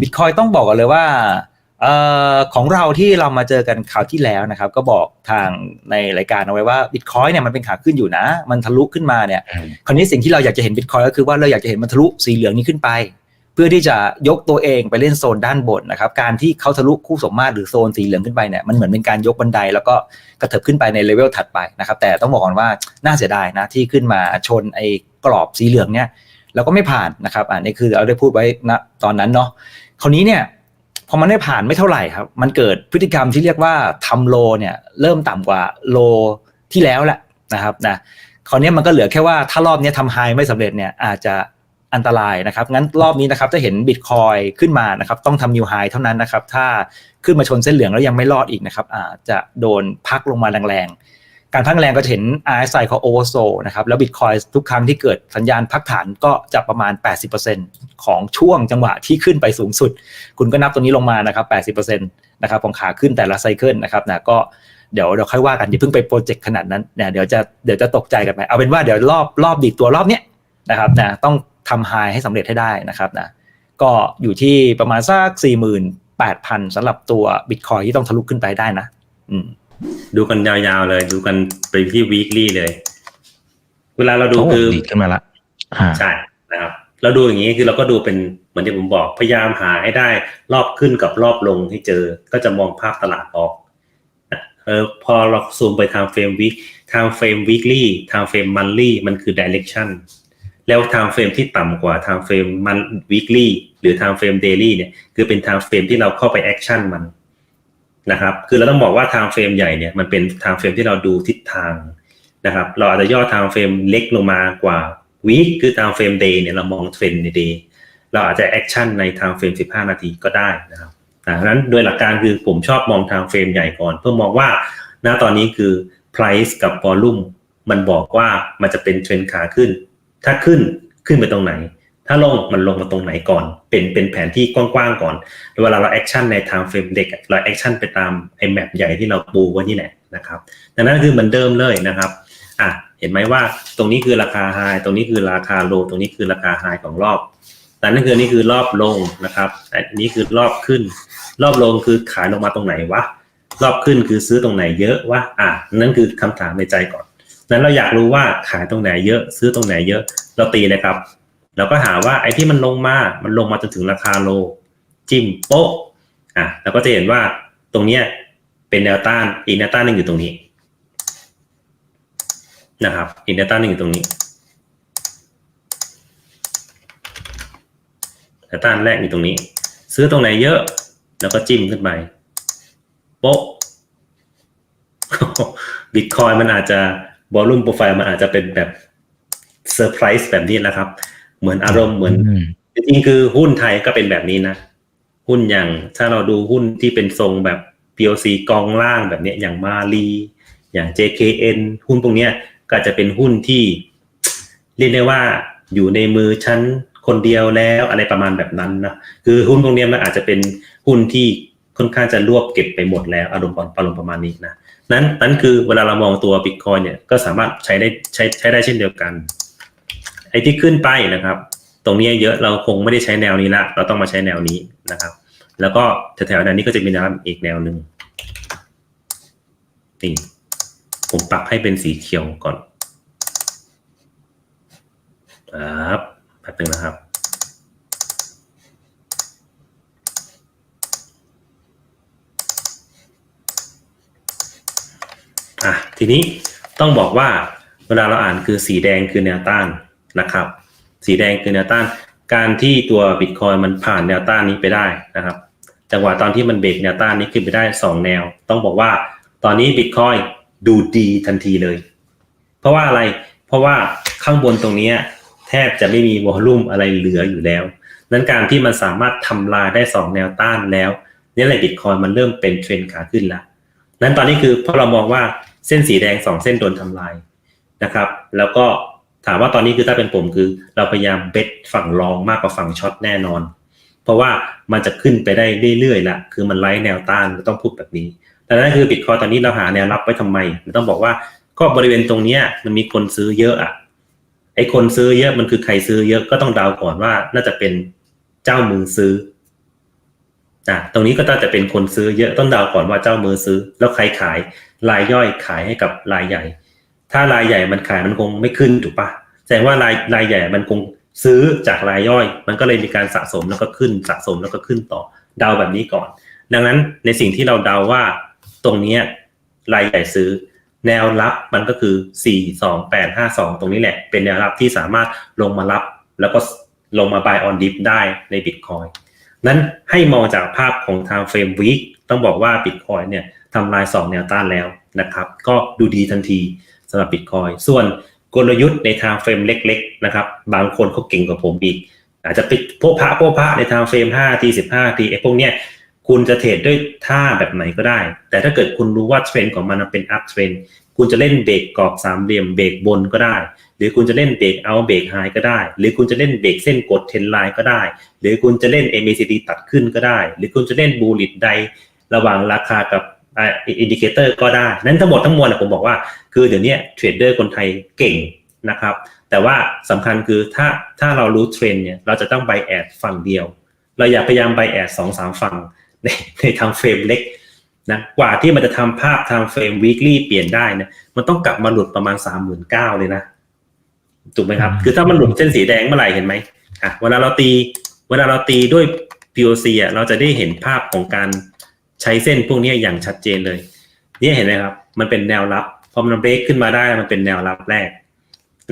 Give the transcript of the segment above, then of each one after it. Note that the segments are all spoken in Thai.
บิตคอยต้องบอกกันเลยว่าเอ่อของเราที่เรามาเจอกันคราวที่แล้วนะครับ ก็บอกทางในรายการเอาไว้ว่าบิตคอยเนี่ยมันเป็นขาขึ้นอยู่นะ มันทะลุขึ้นมาเนี่ยอืมคราวนี้สิ่งที่เราอยากจะเห็นบิตคอยก็คือว่าเราอยากจะเห็นมันทะลุสีเหลืองนี้ขึ้นไป เพื่อที่จะยกตัวเองไปเล่นโซนด้านบนนะครับการที่เขาทะลุคู่สมมาตรหรือโซนสีเหลืองขึ้นไปเนี่ยมันเหมือนเป็นการยกบันได แล้วก็กระเถิบขึ้นไปในเลเวลถัดไปนะครับแต่ต้องบอกก่อนว่าน่าเสียดายนะที่ขึ้นมาชนไอ้กรอบสีเหลืองเนี่ย แล้วก็ไม่ผ่านนะครับอ่านี่คือเราได้พูดไว้ณตอนนั้นเนาะคราวนี้เนี่ยพอมันได้ผ่านไม่เท่าไหร่ครับ มันเกิดพฤติกรรมที่เรียกว่าทำโลเนี่ยเริ่มต่ำกว่าโลที่แล้วแหละนะครับนะคราวนี้มันก็เหลือแค่ว่าถ้ารอบนี้ทำไฮไม่สำเร็จเนี่ยอาจจะอันตรายนะครับ งั้นรอบนี้นะครับถ้าเห็นบิตคอยขึ้นมานะครับต้องทำนิวไฮเท่านั้นนะครับ ถ้าขึ้นมาชนเส้นเหลืองแล้วยังไม่รอดอีกนะครับอาจจะโดนพักลงมาแรงๆ การพักแรงก็จะเห็น RSI เขาโอเวอร์โซนะครับ แล้วบิตคอยทุกครั้งที่เกิดสัญญาณพักฐานก็จะประมาณ 80%ของช่วงจังหวะที่ขึ้นไปสูงสุด คุณก็นับตัวนี้ลงมานะครับ 80%นะครับของขาขึ้นแต่ละไซเคิลนะครับนะก็เดี๋ยวเดี๋ยวค่อยว่ากันอย่าเพิ่งไปโปรเจกต์ขนาดนั้นเนี่ยเดี๋ยวจะเดี๋ยวจะตกใจกันไป เอาเป็นว่าเดี๋ยวรอบรอบดีดตัวรอบเนี้ยนะครับนะต้องทำไฮให้สำเร็จให้ได้นะครับนะก็อยู่ที่ประมาณสักสี่หมื่นแปดพันสำหรับตัวบิตคอยที่ต้องทะลุขึ้นไปได้นะ อืม ดูกันยาวๆเลย ดูกันไปที่ weekly เลย เวลาเราดูโอ้คือดีดขึ้นมาละอ่าใช่นะครับเราดูอย่างนี้คือเราก็ดูเป็นเหมือนที่ผมบอกพยายามหาให้ได้รอบขึ้นกับรอบลงให้เจอ ก็จะมองภาพตลาดออกนะเออพอเราซูมไปทางเฟรมวิกทางเฟรม weekly ทางเฟรม monthly มันคือ direction แล้วทางเฟรมที่ต่ำกว่าทางเฟรมมัน weekly หรือทางเฟรม daily เนี่ยคือเป็นทางเฟรมที่เราเข้าไป action มัน นะครับ คือเราต้องบอกว่าทางเฟรมใหญ่เนี่ยมันเป็นทางเฟรมที่เราดูทิศทางนะครับ เราอาจจะย่อทางเฟรมเล็กลงมากว่า week คือทางเฟรม day เนี่ยเรามองเทรนใน day เราอาจจะ action ในทางเฟรม15 นาทีก็ได้นะครับดังนั้นโดยหลักการคือผมชอบมองทางเฟรมใหญ่ก่อน เพื่อมองว่าณตอนนี้คือ price กับ volume มันบอกว่ามันจะเป็นเทรนขาขึ้น ถ้าขึ้นขึ้นไปตรงไหน ถ้าลงมันลงมาตรงไหนก่อน เป็นเป็นแผนที่กว้างๆก่อน เวลาเราแอคชั่นในทางเฟรมเด็กเราแอคชั่นไปตามไอ้แมปใหญ่ที่เราปูไว้นี่แหละนะครับดังนั้นคือเหมือนเดิมเลยนะครับอะเห็นไหมว่าตรงนี้คือราคาไฮตรงนี้คือราคาโลตรงนี้คือราคาไฮของรอบแต่นั่นคือนี่คือรอบลงนะครับอันนี้คือรอบขึ้น รอบลงคือขายลงมาตรงไหนวะรอบขึ้นคือซื้อตรงไหนเยอะวะอะนั่นคือคำถามในใจก่อนนั้นเราอยากรู้ว่าขายตรงไหนเยอะ ซื้อตรงไหนเยอะ เราตีเลยครับ เราก็หาว่าไอ้ที่มันลงมา มันลงมาจนถึงราคาโล จิ้มโป๊ะอะเราก็จะเห็นว่าตรงเนี้ยเป็นแนวต้านอีกแนวต้านหนึ่งอยู่ตรงนี้นะครับอีกแนวต้านหนึ่งอยู่ตรงนี้แนวต้านแรกอยู่ตรงนี้ ซื้อตรงไหนเยอะ แล้วก็จิ้มขึ้นไปโป๊ะบิตคอยมันอาจจะวอลุ่มโปรไฟล์มันอาจจะเป็นแบบเซอร์ไพรส์แบบนี้แหละครับ เหมือนอารมณ์เหมือนอืมจริงๆคือหุ้นไทยก็เป็นแบบนี้นะ หุ้นอย่างถ้าเราดูหุ้นที่เป็นทรงแบบ POC กองล่างแบบเนี้ยอย่างมาลีอย่าง JKN หุ้นพวกเนี้ยก็อาจจะเป็นหุ้นที่เรียกได้ว่าอยู่ในมือชั้นคนเดียวแล้วอะไรประมาณแบบนั้นนะคือหุ้นพวกเนี้ยมันอาจจะเป็นหุ้นที่ค่อนข้างจะรวบเก็บไปหมดแล้วอารมณ์อารมณ์ประมาณนี้นะนั้นนั้นคือเวลาเรามองตัว Bitcoin เนี่ยก็สามารถใช้ได้ใช้ใช้ได้เช่นเดียวกัน ไอ้ที่ขึ้นไปนะครับ ตรงนี้เยอะเราคงไม่ได้ใช้แนวนี้ละ เราต้องมาใช้แนวนี้นะครับ แล้วก็แถวๆแนวนี้ก็จะมีแนวอีกแนวหนึ่งนี่ผมปรับให้เป็นสีเขียวก่อนครับแป๊บนึงนะครับอะทีนี้ต้องบอกว่าเวลาเราอ่านคือสีแดงคือแนวต้าน นะครับ สีแดงคือแนวต้าน การที่ตัวบิตคอยมันผ่านแนวต้านนี้ไปได้นะครับ จังหวะตอนที่มันเบรกแนวต้านนี้ขึ้นไปได้ 2 แนว ต้องบอกว่า ตอนนี้บิตคอยดูดีทันทีเลย เพราะว่าอะไร เพราะว่าข้างบนตรงนี้แทบจะไม่มีวอลลุ่มอะไรเหลืออยู่แล้ว นั้นการที่มันสามารถทำลายได้ 2 แนวต้านแล้วนี่แหละบิตคอยมันเริ่มเป็นเทรนขาขึ้นแล้วนั้นตอนนี้คือเพราะเรามองว่าเส้นสีแดงสองเส้นโดนทำลายนะครับ แล้วก็ ถามว่าตอนนี้คือถ้าเป็นผมคือ เราพยายามเบสฝั่งรองมากกว่าฝั่งช็อตแน่นอน เพราะว่ามันจะขึ้นไปได้เรื่อยๆละคือมันไล่แนวต้านต้องพูดแบบนี้แต่นั่นคือบิตคอยตอนนี้เราหาแนวรับไว้ทำไมต้องบอกว่าก็บริเวณตรงเนี้ยมันมีคนซื้อเยอะอะไอ้คนซื้อเยอะมันคือใครซื้อเยอะก็ต้องเดาก่อนว่าน่าจะเป็นเจ้ามือซื้ออะตรงนี้ก็จะเป็นคนซื้อเยอะต้องเดาก่อนว่าเจ้ามือซื้อ แล้วใครขายรายย่อยขายให้กับรายใหญ่ ถ้ารายใหญ่มันขายมันคงไม่ขึ้นถูกปะแสดงว่ารายรายใหญ่มันคงซื้อจากรายย่อย มันก็เลยมีการสะสมแล้วก็ขึ้นสะสมแล้วก็ขึ้นต่อเดาแบบนี้ก่อน ดังนั้นในสิ่งที่เราเดาว่าตรงนี้รายใหญ่ซื้อ แนวรับมันก็คือ 4 2 8 5 2 ตรงนี้แหละ เป็นแนวรับที่สามารถลงมารับ แล้วก็ลงมา buy on dip ได้ใน Bitcoin นั้นให้มองจากภาพของ time frame week ต้องบอกว่า Bitcoin เนี่ยทำลาย 2 แนวต้านแล้วนะครับ ก็ดูดีทันที สำหรับ Bitcoin ส่วนกลยุทธ์ใน time frame เล็ก ๆ นะครับ บางคนเขาเก่งกว่าผมอีก อาจจะปิดโพพะโพพะใน time frame 5ที15ทีไอ้พวกเนี้ยคุณจะเทรดด้วยท่าแบบไหนก็ได้ แต่ถ้าเกิดคุณรู้ว่าเทรนด์ของมันเป็น up trend คุณจะเล่นเบรกกรอบสามเหลี่ยมเบรกบนก็ได้ หรือคุณจะเล่นเบรกเอาเบรกไฮก็ได้ หรือคุณจะเล่นเบรกเส้นกดเทนไลน์ก็ได้ หรือคุณจะเล่น MACD ตัดขึ้นก็ได้ หรือคุณจะเล่นบูลิตไดระหว่างราคากับ อินดิเคเตอร์ก็ได้ นั้นทั้งหมดทั้งมวลนะผมบอกว่า คือเดี๋ยวนี้เทรดเดอร์คนไทยเก่งนะครับ แต่ว่าสำคัญคือถ้าถ้าเรารู้เทรนด์เนี่ย เราจะต้องไบแอดฝั่งเดียว เราอย่าพยายามไบแอดสองสามฝั่งในในทางเฟรมเล็กนะ กว่าที่มันจะทำภาพทางเฟรม weekly เปลี่ยนได้นะ มันต้องกลับมาหลุดประมาณสามหมื่นเก้าเลยนะ ถูกไหมครับ คือถ้ามันหลุดเส้นสีแดงเมื่อไหร่เห็นไหมอะ เวลาเราตี เวลาเราตีด้วย POC อะ เราจะได้เห็นภาพของการ ใช้เส้นพวกนี้อย่างชัดเจนเลยเนี่ยเห็นไหมครับ มันเป็นแนวรับพอมันเบรกขึ้นมาได้มันเป็นแนวรับแรก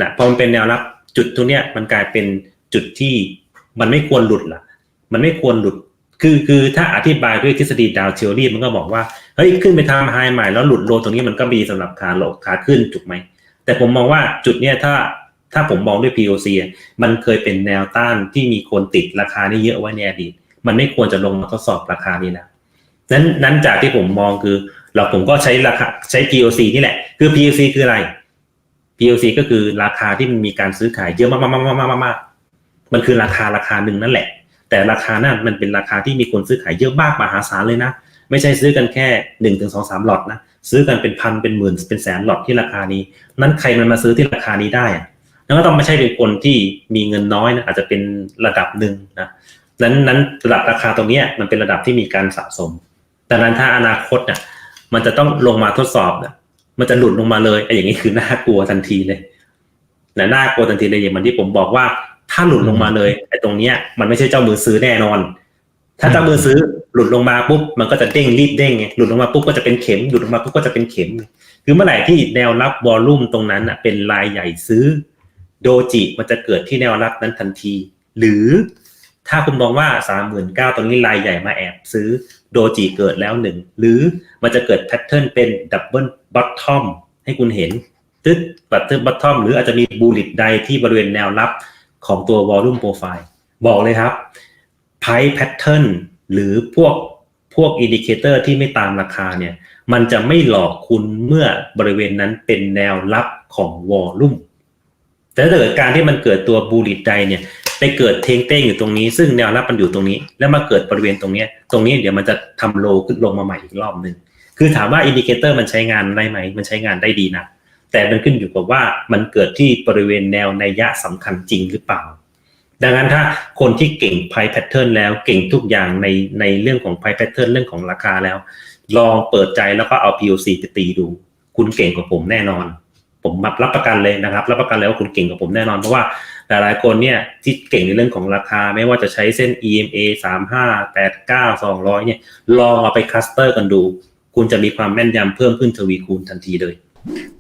นะพอมันเป็นแนวรับจุดตรงเนี้ยมันกลายเป็นจุดที่มันไม่ควรหลุดละมันไม่ควรหลุด คือคือถ้าอธิบายด้วยทฤษฎีดาวเทอรี่มันก็บอกว่าเฮ้ยขึ้นไปทำไฮใหม่แล้วหลุดโลตรงนี้มันก็มีสำหรับขาลงขาขึ้นถูกไหมแต่ผมมองว่าจุดเนี้ยถ้าถ้าผมมองด้วย POC มันเคยเป็นแนวต้านที่มีคนติดราคานี้เยอะไว้ในอดีต มันไม่ควรจะลงมาทดสอบราคานี้นะ นั้นนั้นจากที่ผมมองคือ เราผมก็ใช้ราคาใช้ POC นี่แหละ คือ POC คืออะไร POC ก็คือราคาที่มันมีการซื้อขายเยอะมากๆๆๆๆมันคือราคาราคาหนึ่งนั่นแหละ แต่ราคานั้นมันเป็นราคาที่มีคนซื้อขายเยอะมากมหาศาลเลยนะ ไม่ใช่ซื้อกันแค่หนึ่งถึงสองสามหลอดนะ ซื้อกันเป็นพันเป็นหมื่นเป็นแสนหลอดที่ราคานี้ นั้นใครมันมาซื้อที่ราคานี้ได้อะแล้วก็ต้องไม่ใช่เป็นคนที่มีเงินน้อยนะอาจจะเป็นระดับหนึ่งนะนั้นนั้นระดับราคาตรงนี้มันเป็นระดับที่มีการสะสม ดังนั้นถ้าอนาคตเนี่ยมันจะต้องลงมาทดสอบเนี่ยมันจะหลุดลงมาเลยไอ้อย่างนี้คือน่ากลัวทันทีเลยนะน่ากลัวทันทีเลยอย่างมันที่ผมบอกว่า ถ้าหลุดลงมาเลยไอ้ตรงเนี้ย มันไม่ใช่เจ้ามือซื้อแน่นอน ถ้าเจ้ามือซื้อหลุดลงมาปุ๊บมันก็จะเด้งรีบเด้งไงหลุดลงมาปุ๊บก็จะเป็นเข็มหลุดลงมาปุ๊บก็จะเป็นเข็ม คือเมื่อไหร่ที่แนวรับวอลลุ่มตรงนั้นอะเป็นรายใหญ่ซื้อ โดจิมันจะเกิดที่แนวรับนั้นทันที หรือถ้าคุณมองว่าสามหมื่นเก้าตรงนี้รายใหญ่มาแอบซื้อ โดจิเกิดแล้วหนึ่งหรือมันจะเกิดแพทเทิร์นเป็นดับเบิลบอททอมให้คุณเห็นตึ๊ดบัตเตอร์บอททอมหรืออาจจะมีบูลิตใดที่บริเวณแนวรับของตัววอลลุ่มโปรไฟล์บอกเลยครับไพ่แพทเทิร์นหรือพวกพวกอินดิเคเตอร์ที่ไม่ตามราคาเนี่ย มันจะไม่หลอกคุณเมื่อบริเวณนั้นเป็นแนวรับของวอลลุ่มแต่ถ้าเกิดการที่มันเกิดตัวบูลิตใดเนี่ย ไปเกิดเทงเต้งอยู่ตรงนี้ ซึ่งแนวรับมันอยู่ตรงนี้ แล้วมาเกิดบริเวณตรงนี้ ตรงนี้เดี๋ยวมันจะทำโลขึ้นลงมาใหม่อีกรอบหนึ่งคือถามว่าอินดิเคเตอร์มันใช้งานได้ไหม มันใช้งานได้ดีนะ แต่มันขึ้นอยู่กับว่ามันเกิดที่บริเวณแนวในยยะสำคัญจริงหรือเปล่า ดังนั้นถ้าคนที่เก่งไพ่แพทเทิร์นแล้วเก่งทุกอย่างในในเรื่องของไพ่แพทเทิร์นเรื่องของราคาแล้ว ลองเปิดใจแล้วก็เอา POC ไปตีดู คุณเก่งกว่าผมแน่นอน ผมรับประกันเลยนะครับ รับประกันเลยว่าคุณเก่งกว่าผมแน่นอนเพราะว่า หลายๆคนเนี่ยที่เก่งในเรื่องของราคา ไม่ว่าจะใช้เส้น EMA 3 5 8 9 200 เนี่ย ลองเอาไปคัสเตอร์กันดู คุณจะมีความแม่นยำเพิ่มขึ้นทวีคูณทันทีเลย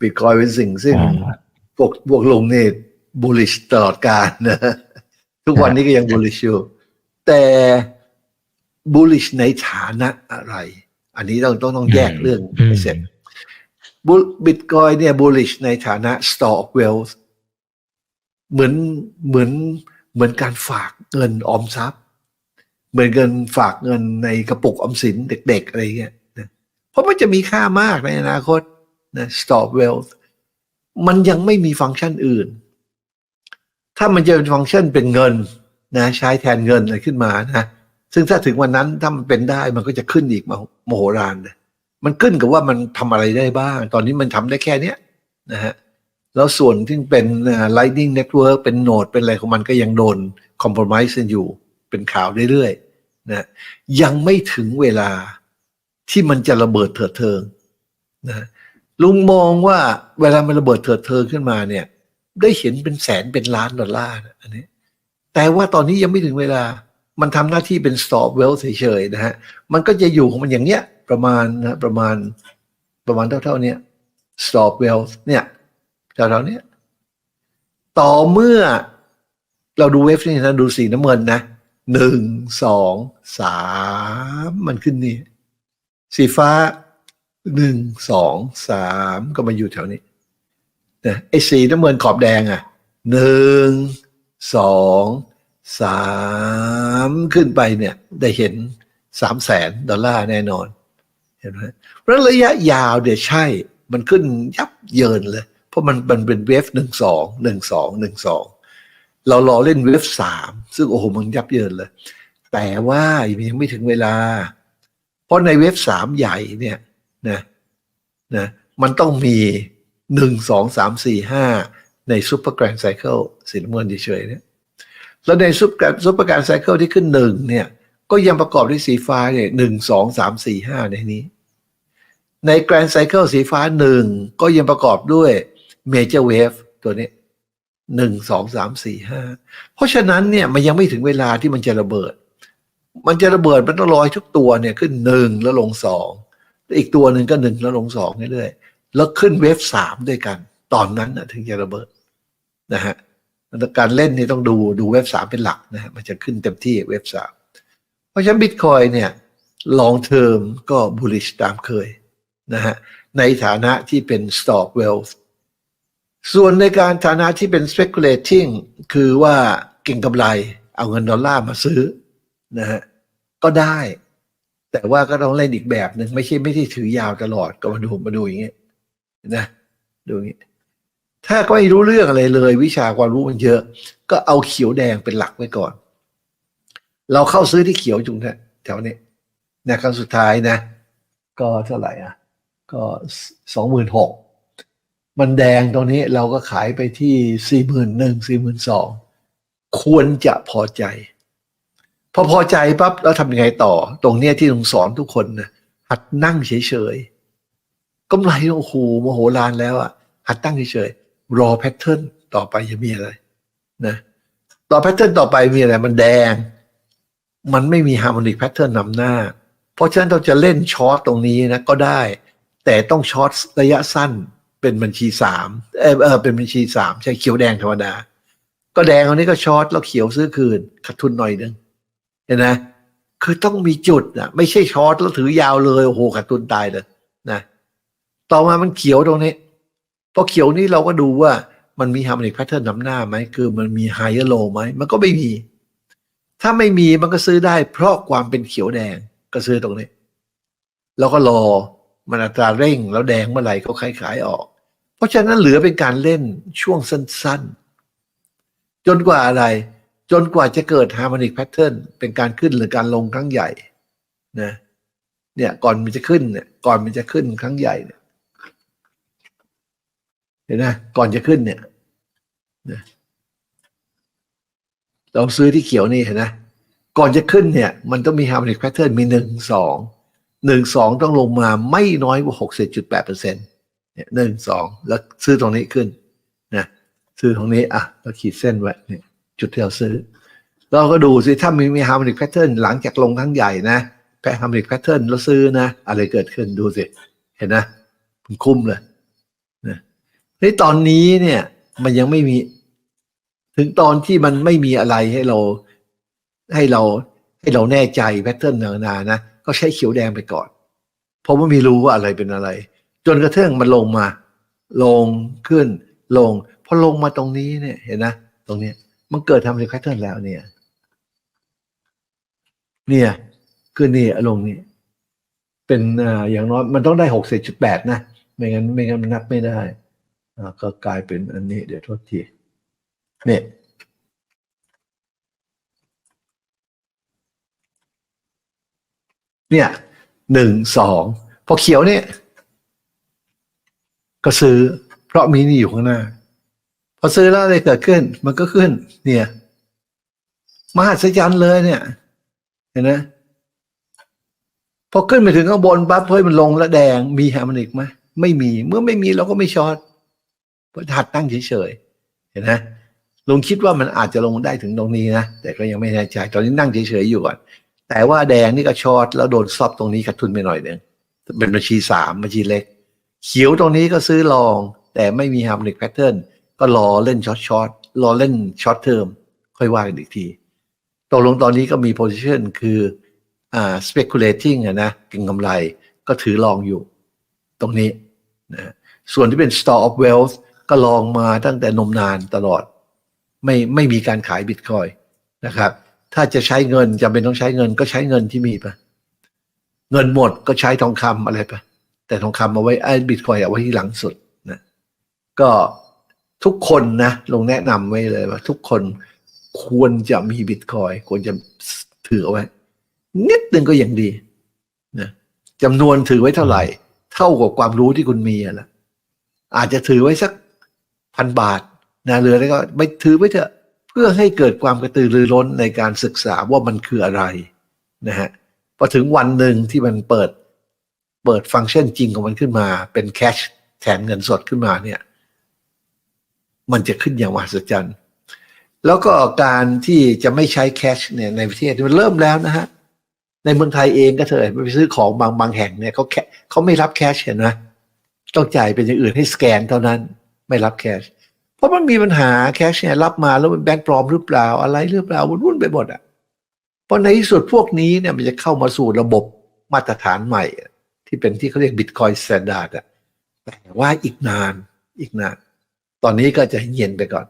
บิตคอยเป็นสิ่งซึ่งอ่าพวกพวกลงเนี่ยบูลลิชตลอดการนะทุกวันนี้ก็ยังบูลลิชอยู่แต่บูลลิชในฐานะอะไร อันนี้ต้องต้องต้องแยกเรื่องอืมให้เสร็จบิตคอยเนี่ยบูลลิชในฐานะ store of wealth เหมือนเหมือนเหมือนการฝากเงินออมทรัพย์ เหมือนเงินฝากเงินในกระปุกออมสินเด็ก ๆ อะไรเงี้ยนะเพราะมันจะมีค่ามากในอนาคตนะ store of wealth มันยังไม่มีฟังก์ชันอื่น ถ้ามันจะเป็นฟังก์ชันเป็นเงินนะใช้แทนเงินอะไรขึ้นมานะซึ่งถ้าถึงวันนั้นถ้ามันเป็นได้มันก็จะขึ้นอีกมโมโหฬารเลยมันขึ้นกับว่ามันทำอะไรได้บ้าง ตอนนี้มันทำได้แค่เนี้ยนะฮะ แล้วส่วนที่เป็น Lightning Network เป็นโนดเป็นอะไรของมันก็ยังโดน compromise อยู่เป็นข่าวเรื่อยๆนะยังไม่ถึงเวลาที่มันจะระเบิดเถิดเทิงนะลุงมองว่าเวลามันระเบิดเถิดเทิงขึ้นมาเนี่ย ได้เห็นเป็นแสนเป็นล้านดอลลาร์อันนี้ แต่ว่าตอนนี้ยังไม่ถึงเวลา มันทำหน้าที่เป็น stop well เฉยๆนะฮะมันก็จะอยู่ของมันอย่างเนี้ยประมาณนะประมาณประมาณเท่าๆเนี้ย stop well เนี่ย แถวๆเนี้ยต่อเมื่อเราดูเวฟนี่นะดูสีน้ำเงินนะหนึ่งสองสามมันขึ้นนี่ สีฟ้าหนึ่งสองสามก็มาอยู่แถวนี้นะไอ้สีน้ำเงินขอบแดงอะหนึ่งสองสามขึ้นไปเนี่ย ได้เห็นสามแสนดอลลาร์แน่นอนเห็นไหมเพราะระยะยาวเดี๋ยวใช่ มันขึ้นยับเยินเลย เพราะมันมันเป็นเวฟหนึ่งสองหนึ่งสองหนึ่งสองเรารอเล่นเวฟสามซึ่งโอ้โหมันยับเยินเลย แต่ว่ายังไม่ถึงเวลา เพราะในเวฟสามใหญ่เนี่ยนะนะมันต้องมีหนึ่งสองสามสี่ห้าในซูเปอร์แกรนด์ไซเคิลสีน้ำเงินเฉยๆเนี่ยแล้วในซูเปอร์ซูเปอร์แกรนด์ไซเคิลที่ขึ้นหนึ่งเนี่ย ก็ยังประกอบด้วยสีฟ้าเนี่ยหนึ่งสองสามสี่ห้าในนี้ ในแกรนด์ไซเคิลสีฟ้าหนึ่งก็ยังประกอบด้วย เมเจอร์เวฟตัวนี้หนึ่งสองสามสี่ห้าเพราะฉะนั้นเนี่ยมันยังไม่ถึงเวลาที่มันจะระเบิด มันจะระเบิดมันต้องรอให้ทุกตัวเนี่ยขึ้นหนึ่งแล้วลงสองแล้วอีกตัวหนึ่งก็หนึ่งแล้วลงสองเรื่อยๆแล้วขึ้นเวฟสามด้วยกัน ตอนนั้นนะถึงจะระเบิดนะฮะการเล่นนี่ต้องดูดูเวฟสามเป็นหลักนะฮะมันจะขึ้นเต็มที่เวฟสามเพราะฉะนั้นบิตคอยเนี่ย long term ก็ bullish ตามเคยนะฮะในฐานะที่เป็น stock wealth ส่วนในการฐานะที่เป็น speculating คือว่าเก่งกำไร เอาเงินดอลลาร์มาซื้อนะฮะก็ได้ แต่ว่าก็ต้องเล่นอีกแบบหนึ่งไม่ใช่ไม่ได้ถือยาวตลอดก็มาดูมาดูอย่างเงี้ยนะดูอย่างเงี้ยถ้าก็ไม่รู้เรื่องอะไรเลย วิชาความรู้มันเยอะ ก็เอาเขียวแดงเป็นหลักไว้ก่อน เราเข้าซื้อที่เขียวจุงแถวนี้นะครั้งสุดท้ายนะ ก็เท่าไหร่อะ ก็สองหมื่นหก มันแดงตรงนี้เราก็ขายไปที่สี่หมื่นหนึ่งสี่หมื่นสองควรจะพอใจ พอพอใจปั๊บแล้วทำยังไงต่อ ตรงเนี้ยที่ลุงสอนทุกคนนะหัดนั่งเฉยๆกำไรโอ้โหโมโหลานแล้วอะหัดตั้งเฉยๆรอแพทเทิร์นต่อไปจะมีอะไรนะต่อแพทเทิร์นต่อไปมีอะไรมันแดง มันไม่มีฮาร์โมนิกแพทเทิร์นนำหน้า เพราะฉะนั้นเราจะเล่นช็อตตรงนี้นะก็ได้ แต่ต้องช็อตระยะสั้น เป็นบัญชีสามเออเออเป็นบัญชีสามใช่เขียวแดงธรรมดา ก็แดงอันนี้ก็ช็อตแล้วเขียวซื้อคืนขาดทุนหน่อยนึงเห็นไหมคือต้องมีจุดนะไม่ใช่ช็อตแล้วถือยาวเลยโอ้โหขาดทุนตายเลยนะต่อมามันเขียวตรงนี้พอเขียวนี้เราก็ดูว่ามันมีฮาร์โมนิกแพทเทิร์นนำหน้าไหมคือมันมีไฮเออร์โลไหมมันก็ไม่มี ถ้าไม่มีมันก็ซื้อได้ เพราะความเป็นเขียวแดงก็ซื้อตรงนี้ แล้วก็รอ มันอัตราเร่งแล้วแดงเมื่อไหร่ก็ขายขายออก เพราะฉะนั้นเหลือเป็นการเล่นช่วงสั้นๆ จนกว่าอะไร จนกว่าจะเกิดฮาร์โมนิกแพทเทิร์นเป็นการขึ้นหรือการลงครั้งใหญ่นะเนี่ยก่อนมันจะขึ้นเนี่ยก่อนมันจะขึ้นครั้งใหญ่เนี่ยเห็นไหมก่อนจะขึ้นเนี่ยนะเราซื้อที่เขียวนี่เห็นไหมก่อนจะขึ้นเนี่ย มันต้องมีฮาร์โมนิกแพทเทิร์นมีหนึ่งสอง หนึ่งสองต้องลงมาไม่น้อยกว่าหกสิบจุดแปดเปอร์เซ็นต์เนี่ยหนึ่งสองแล้วซื้อตรงนี้ขึ้นนะซื้อตรงนี้อะเราขีดเส้นไว้เนี่ยจุดที่เราซื้อ เราก็ดูสิถ้ามีมีฮาร์โมนิกแพทเทิร์นหลังจากลงครั้งใหญ่นะแพ้ฮาร์โมนิกแพทเทิร์นแล้วซื้อนะ อะไรเกิดขึ้นดูสิ เห็นนะมันคุ้มเลยนะในตอนนี้เนี่ยมันยังไม่มี ถึงตอนที่มันไม่มีอะไรให้เราให้เราให้เราแน่ใจแพทเทิร์นนานานะ ก็ใช้เขียวแดงไปก่อน เพราะว่าไม่รู้ว่าอะไรเป็นอะไร จนกระทั่งมันลงมา ลงขึ้น ลงพอลงมาตรงนี้เนี่ยเห็นนะตรงเนี้ยมันเกิดทำเป็นแพทเทิร์นแล้วเนี่ย เนี่ยคือนี่ลงนี่เป็นอ่าอย่างน้อยมันต้องได้หกสิบจุดแปดนะ ไม่งั้นไม่งั้นมันนับไม่ได้อ่าก็กลายเป็นอันนี้ เดี๋ยวโทษทีเนี่ย เนี่ยหนึ่งสองพอเขียวเนี่ย ก็ซื้อ เพราะมีนี่อยู่ข้างหน้า พอซื้อแล้วอะไรเกิดขึ้น มันก็ขึ้น เนี่ยมหัศจรรย์เลยเนี่ย เห็นไหมพอขึ้นไปถึงข้างบนปั๊บเฮ้ยมันลงแล้วแดงมีฮาร์โมนิกไหมไม่มีเมื่อไม่มีเราก็ไม่ช็อตหัดตั้งเฉยๆเห็นไหมลุงคิดว่ามันอาจจะลงได้ถึงตรงนี้นะแต่ก็ยังไม่แน่ใจตอนนี้นั่งเฉยๆอยู่ก่อน แต่ว่าแดงนี่ก็ช็อตแล้วโดนซอบตรงนี้กระทุนไปหน่อยหนึ่งเป็นบัญชีสามบัญชีเล็ก เขียวตรงนี้ก็ซื้อลอง แต่ไม่มีฮาร์มนิกแพทเทิร์นก็รอเล่นช็อตช็อตรอเล่นช็อตเทอมค่อยว่ากันอีกทีตกลงตอนนี้ก็มีโพ i ิชันคืออ่า speculating อะนะเก็งกำไรก็ถือลองอยู่ ตรงนี้นะส่วนที่เป็น store of wealth ก็ลองมาตั้งแต่นมนานตลอด ไม่ไม่มีการขายบิตคอยนะครับ ถ้าจะใช้เงินจำเป็นต้องใช้เงินก็ใช้เงินที่มีไปเงินหมดก็ใช้ทองคำอะไรไปแต่ทองคำเอาไว้ไอ้บิตคอยเอาไว้ที่หลังสุดนะก็ทุกคนนะลงแนะนำไว้เลยว่า ทุกคนควรจะมีบิตคอยควรจะถือเอาไว้ นิดนึงก็ยังดีนะจำนวนถือไว้เท่าไหร่ เท่ากับความรู้ที่คุณมีอะละอาจจะถือไว้สักพันบาทนะเหลือแล้วก็ไม่ถือไว้เถอะ พื่อให้เกิดความกระตือรือร้นในการศึกษาว่ามันคืออะไรนะฮะพอถึงวันหนึ่งที่มันเปิดเปิดฟังก์ชันจริงของมันขึ้นมา เป็นแคชแทนเงินสดขึ้นมาเนี่ยมันจะขึ้นอย่างมหัศจรรย์ แล้วก็การที่จะไม่ใช้แคชเนี่ยในประเทศมันเริ่มแล้วนะฮะในเมืองไทยเองก็เถอะไปซื้อของบางบางแห่งเนี่ยเขาแคเขาไม่รับแคชเห็นไหมต้องจ่ายเป็นอย่างอื่นให้สแกนเท่านั้น ไม่รับแคช เพราะมันมีปัญหาแคชเนี่ยรับมาแล้วมันแบงค์ปลอมหรือเปล่าอะไรหรือเปล่าวุ่นไปหมดอะเพราะในที่สุดพวกนี้เนี่ยมันจะเข้ามาสู่ระบบมาตรฐานใหม่ ที่เป็นที่เขาเรียกบิตคอยสแตนดาร์ดอะแต่ว่าอีกนานอีกนาน ตอนนี้ก็จะเย็นไปก่อน